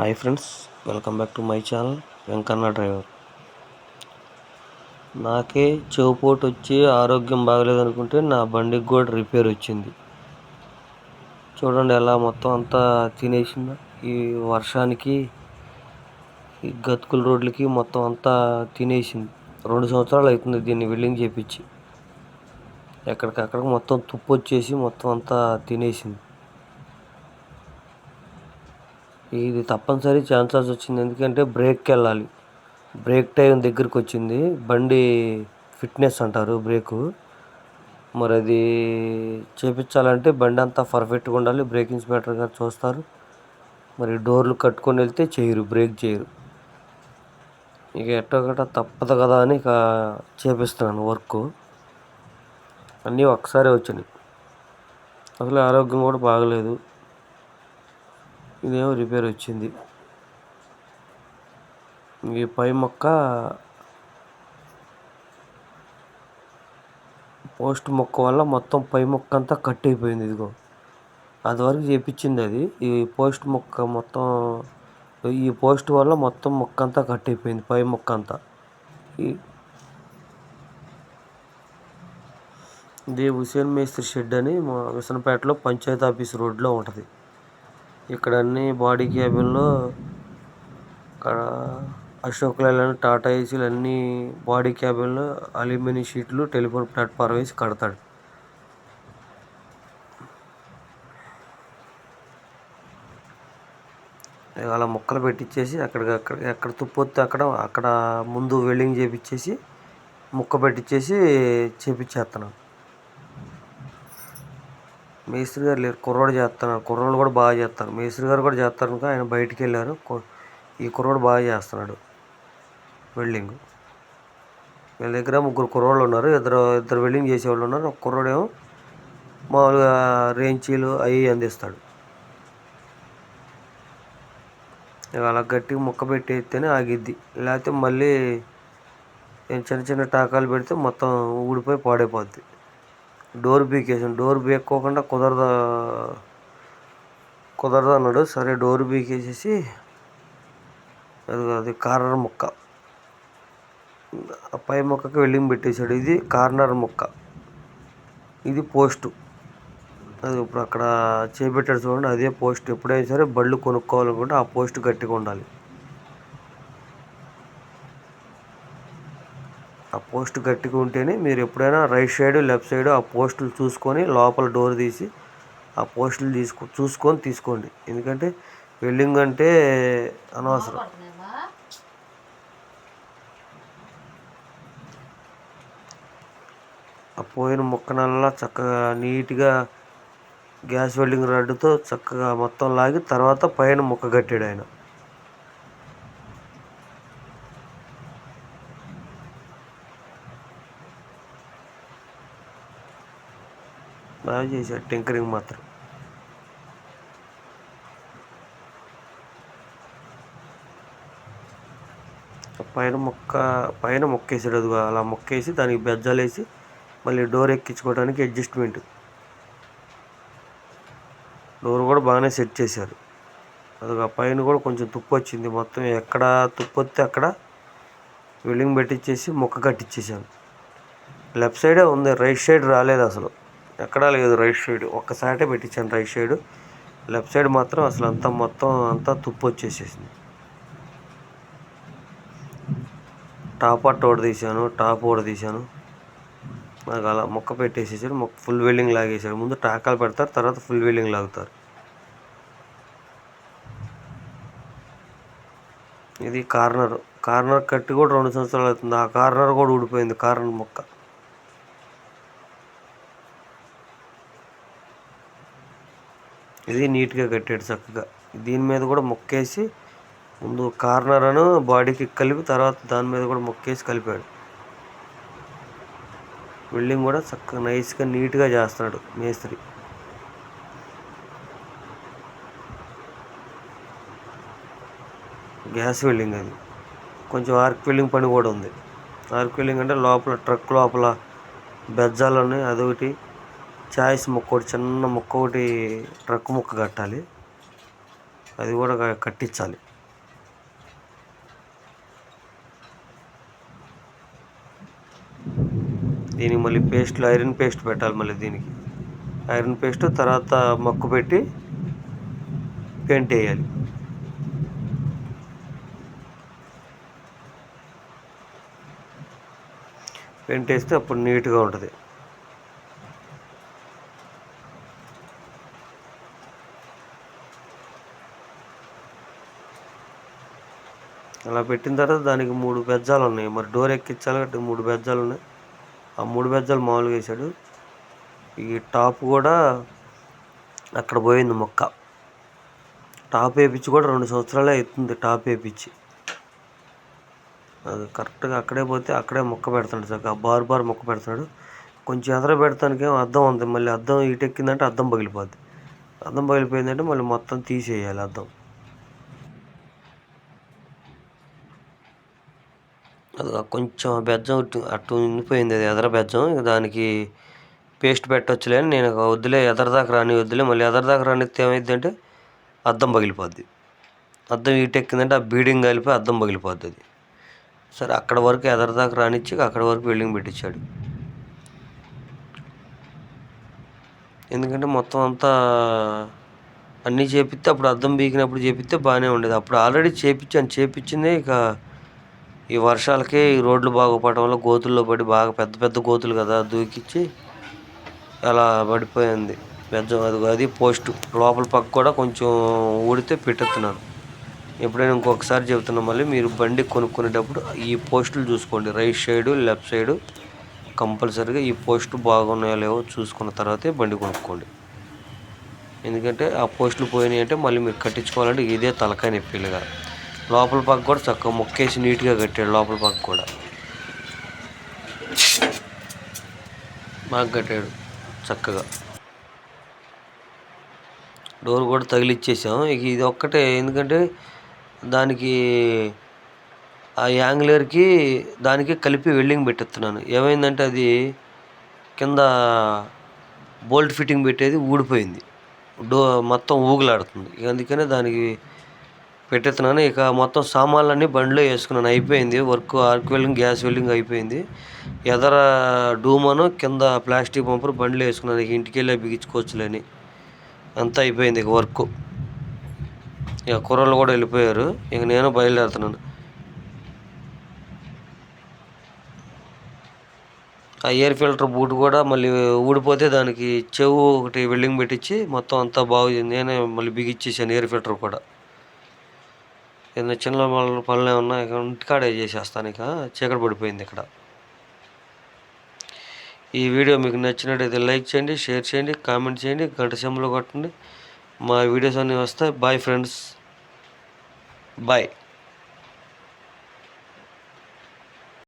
Hi friends welcome back to my channel Venkanna driver. నాకే చెవుపోటు వచ్చి ఆరోగ్యం బాగలేదనుకుంటే నా బండికి కూడా రిపేర్ వచ్చింది. చూడండి ఎలా మొత్తం అంతా తినేసిందో. ఈ వర్షానికి ఈ గతుకుల రోడ్లకి మొత్తం అంతా తినేసింది. రెండు సంవత్సరాలు అవుతుంది దీన్ని వెల్డింగ్ చేపించి. ఎక్కడికక్కడ మొత్తం తుప్పు వచ్చేసి మొత్తం అంతా తినేసింది. ఇది తప్పనిసరి ఛాన్సెస్ వచ్చింది. ఎందుకంటే బ్రేక్కి వెళ్ళాలి. బ్రేక్ టైం దగ్గరికి వచ్చింది. బండి ఫిట్నెస్ అంటారు బ్రేకు మరి అది చేపించాలంటే బండి అంతా పర్ఫెక్ట్గా ఉండాలి. బ్రేక్ ఇన్స్పెక్టర్ గారు చూస్తారు. మరి డోర్లు కట్టుకొని వెళ్తే చేయరు. బ్రేక్ చేయరు. ఇక ఎట్టగట్ట తప్పదు కదా అని ఇక చేపిస్తున్నాను వర్క్ అన్నీ ఒకసారి వచ్చినాయి. అసలు ఆరోగ్యం కూడా బాగలేదు. ఇదేమో రిపేర్ వచ్చింది. ఈ పై మొక్క పోస్ట్ మొక్క వల్ల మొత్తం పై మొక్క అంతా కట్ అయిపోయింది ఇదిగో. అది వరకు చేపించింది అది. ఈ పోస్ట్ మొక్క మొత్తం ఈ పోస్ట్ వల్ల మొత్తం మొక్క అంతా కట్ అయిపోయింది పై మొక్క అంతా. ఇది హుసేన్ మేస్త్రి షెడ్ అని మా విసనపేటలో పంచాయతీ ఆఫీస్ రోడ్లో ఉంటుంది. ఇక్కడ అన్ని బాడీ క్యాబిన్లో ఇక్కడ అశోక్ లైలాండ్ టాటా ఏసీలు అన్ని బాడీ క్యాబిన్లో అల్యూమినియం షీట్లు టెలిఫోన్ ప్లాట్ఫామ్ వేసి కడతాడు. అలా మొక్కలు పెట్టించేసి అక్కడికి అక్కడ ఎక్కడ తుప్పొస్తే అక్కడ అక్కడ ముందు వెల్డింగ్ చేపించేసి ముక్క పెట్టించేసి చేపించేస్తున్నాను మేస్త్రి గారు లేరు. కుర్రోడు చేస్తున్నారు కుర్రోడు కూడా బాగా చేస్తారు మేస్త్రి గారు కూడా చేస్తారు కనుక ఆయన బయటికి వెళ్ళారు. ఈ కుర్రోడు బాగా చేస్తున్నాడు. వెల్డింగ్. వీళ్ళ దగ్గర ముగ్గురు కుర్రోళ్ళు ఉన్నారు. ఇద్దరు ఇద్దరు వెల్డింగ్ చేసేవాళ్ళు ఉన్నారు. ఒక కుర్రోడేమో మామూలుగా రేంచీలు అవి అందిస్తాడు. అలా గట్టిగా ముక్క పెట్టి ఆగిద్ది. లేకపోతే మళ్ళీ చిన్న చిన్న టాకాలు పెడితే మొత్తం ఊడిపోయి పాడైపోద్ది. డోర్ బీకేసాను డోర్ బీక్కోకుండా కుదరదు కుదరదు అన్నాడు. సరే డోర్ బీకేసేసి అది అది కార్నర్ ముక్క. పై మొక్కకి వెల్డింగ్ పెట్టేశాడు. ఇది కార్నర్ ముక్క. ఇది పోస్టు. అది ఇప్పుడు అక్కడ చేపెట్టాడు చూడండి. అదే పోస్ట్. ఎప్పుడైనా సరే బళ్ళు కొనుక్కోవాలనుకుంటే ఆ పోస్ట్ గట్టిగా ఉండాలి ఆ పోస్ట్ గట్టిగా ఉంటేనే మీరు ఎప్పుడైనా రైట్ సైడ్ లెఫ్ట్ సైడ్ ఆ పోస్టులు చూసుకొని లోపల డోర్ తీసి ఆ పోస్టులు తీసుకు చూసుకొని తీసుకోండి. ఎందుకంటే వెల్డింగ్ అంటే అనవసరం. ఆ పోయిన ముక్కనల్లా చక్కగా నీట్గా గ్యాస్ వెల్డింగ్ రాడ్తో చక్కగా మొత్తం లాగి తర్వాత పైన ముక్క కట్టాడు ఆయన. బాగా చేశాడు టింకరింగ్ మాత్రం. పైన మొక్క పైన మొక్కేసాడు అది అలా మొక్కేసి దానికి బెజ్జాలు వేసి మళ్ళీ డోర్ ఎక్కించుకోవడానికి అడ్జస్ట్మెంట్. డోర్ కూడా బాగానే సెట్ చేశారు. అది పైన కూడా కొంచెం తుప్పు వచ్చింది. మొత్తం ఎక్కడ తుప్పు వస్తే అక్కడ వెల్డింగ్ పెట్టించేసి మొక్క కట్టించేసాను లెఫ్ట్ సైడే ఉంది రైట్ సైడ్ రాలేదు అసలు. ఎక్కడా లేదు రైట్ సైడ్. ఒక్క సైడే పెట్టించాను రైట్ సైడ్. లెఫ్ట్ సైడ్ మాత్రం అసలు అంతా మొత్తం అంతా తుప్పు వచ్చేసేసింది. టాప్ అట్ట ఒకటి తీసాను టాప్ ఒకటి తీసాను నాకు అలా మొక్క పెట్టేసేసాడు మొక్క ఫుల్ వెల్డింగ్ లాగేసాడు ముందు టాకాలు పెడతారు తర్వాత ఫుల్ వెల్డింగ్ లాగుతారు. ఇది కార్నర్. కార్నర్ కట్టి కూడా రెండు సంవత్సరాలు అవుతుంది. ఆ కార్నర్ కూడా ఊడిపోయింది కార్నర్ మొక్క. ఇది నీట్గా కట్టాడు చక్కగా. దీని మీద కూడా మొక్కేసి ముందు కార్నర్ అను బాడీకి కలిపి తర్వాత దాని మీద కూడా మొక్కేసి కలిపాడు. బిల్డింగ్ కూడా చక్కగా నైస్గా నీట్గా చేస్తున్నాడు మేస్త్రి. గ్యాస్ వెల్డింగ్ అది. కొంచెం ఆర్క్ వెల్డింగ్ పని కూడా ఉంది. ఆర్క్ వెల్డింగ్ అంటే లోపల ట్రక్ లోపల బెజ్జాలు ఉన్నాయి అదొకటి. చాయిస్ ముక్క ఒకటి చిన్న ముక్క ఒకటి ట్రక్ ముక్క కట్టాలి. అది కూడా కట్టించాలి. దీనికి మళ్ళీ పేస్ట్లు ఐరన్ పేస్ట్ పెట్టాలి మళ్ళీ దీనికి. ఐరన్ పేస్ట్ తర్వాత మొక్క పెట్టి పెయింట్ వేయాలి. పెయింట్ వేస్తే అప్పుడు నీట్గా ఉంటుంది. అలా పెట్టిన తర్వాత దానికి మూడు బెజ్జాలు ఉన్నాయి. మరి డోర్ ఎక్కించాలి కాబట్టి మూడు బెజ్జాలు ఉన్నాయి. ఆ మూడు బెజ్జాలు మామూలుగా వేసాడు. ఈ టాప్ కూడా అక్కడ పోయింది మొక్క. టాప్ వేయించి కూడా రెండు సంవత్సరాలే అవుతుంది టాప్ వేయించి అది కరెక్ట్గా అక్కడే పోతే అక్కడే మొక్క పెడతాడు చక్కగా బార్ బార్ మొక్క పెడతాడు. కొంచెం ఎదర పెడతానికి ఏమో అద్దం ఉంది. మళ్ళీ అద్దం ఇటెక్కిందంటే అద్దం పగిలిపోద్ది. అద్దం పగిలిపోయిందంటే మళ్ళీ మొత్తం తీసేయాలి అద్దం. అది కొంచెం బెజ్జం అటు అటు ఉండిపోయింది అది ఎదర బెజ్జం. ఇక దానికి పేస్ట్ పెట్టవచ్చులే అని నేను వద్దులే వద్దులే ఎదరదాకా రాని వద్దులే మళ్ళీ ఎదరదాకా రానిస్తే ఏమైంది అంటే అద్దం పగిలిపోద్ది. అద్దం ఈటెక్కిందంటే ఆ బీడింగ్ కలిపి అద్దం పగిలిపోద్ది అది. సరే అక్కడ వరకు ఎదరదాకా రానిచ్చి అక్కడ వరకు బిల్డింగ్ పెట్టించాడు. ఎందుకంటే మొత్తం అంతా అన్నీ చేపిస్తే అప్పుడు అద్దం బీకినప్పుడు చేపిస్తే బాగానే ఉండేది. అప్పుడు ఆల్రెడీ చేపించాను చేపించిందే ఇక ఈ వర్షాలకే ఈ రోడ్లు బాగుపడటం వల్ల గోతుల్లో పడి బాగా పెద్ద పెద్ద గోతులు కదా దూకిచ్చి అలా పడిపోయింది. పెద్ద అది అది పోస్ట్. లోపల పక్క కూడా కొంచెం ఊడితే పెట్టెత్తున్నాను ఎప్పుడైనా ఇంకొకసారి చెబుతున్నా మళ్ళీ మీరు బండి కొనుక్కునేటప్పుడు ఈ పోస్టులు చూసుకోండి. రైట్ సైడు లెఫ్ట్ సైడు కంపల్సరీగా ఈ పోస్టు బాగున్నాయో లేవో చూసుకున్న తర్వాతే బండి కొనుక్కోండి. ఎందుకంటే ఆ పోస్టులు పోయినాయి అంటే మళ్ళీ మీరు కట్టించుకోవాలంటే ఇదే తలకాయ నొప్పిలుగా లోపల పక్క కూడా చక్కగా మొక్కేసి నీట్గా కట్టాడు లోపల పక్క కూడా. బాగా కట్టాడు చక్కగా. డోర్ కూడా తగిలిచ్చేసాం. ఇక ఇది ఒక్కటే ఎందుకంటే దానికి ఆ యాంగ్లర్కి దానికి కలిపి వెల్డింగ్ పెట్టేస్తున్నాను. ఏమైందంటే అది కింద బోల్ట్ ఫిట్టింగ్ పెట్టేది ఊడిపోయింది. డో మొత్తం ఊగులాడుతుంది. ఇక అందుకనే దానికి పెట్టేస్తున్నాను. ఇక మొత్తం సామాన్లన్నీ బండిలో వేసుకున్నాను. అయిపోయింది. Work arc welding gas welding అయిపోయింది. ఎదర డూమను కింద ప్లాస్టిక్ పంపర్ బండిలో వేసుకున్నాను. ఇక ఇంటికి వెళ్ళి బిగించుకోవచ్చులేని అంతా అయిపోయింది ఇక వర్క్. ఇక కుర్రలు కూడా వెళ్ళిపోయారు. ఇక నేను బయలుదేరుతున్నాను. ఆ ఎయిర్ ఫిల్టర్ బూట్ కూడా మళ్ళీ ఊడిపోతే దానికి చెవు ఒకటి వెల్డింగ్ పెట్టించి మొత్తం అంతా బాగు నేనే మళ్ళీ బిగిచ్చేసాను ఎయిర్ ఫిల్టర్ కూడా. ఏదైనా చిన్న పనులు పనులు ఏమన్నా ఇక ఇంటికాడే చేసేస్తాను ఇక. చీకటి పడిపోయింది ఇక్కడ. ఈ వీడియో మీకు నచ్చినట్టయితే లైక్ చేయండి షేర్ చేయండి కామెంట్ చేయండి గంట సెంబలో కొట్టండి. మా వీడియోస్ అన్నీ వస్తాయి. Bye friends. బాయ్.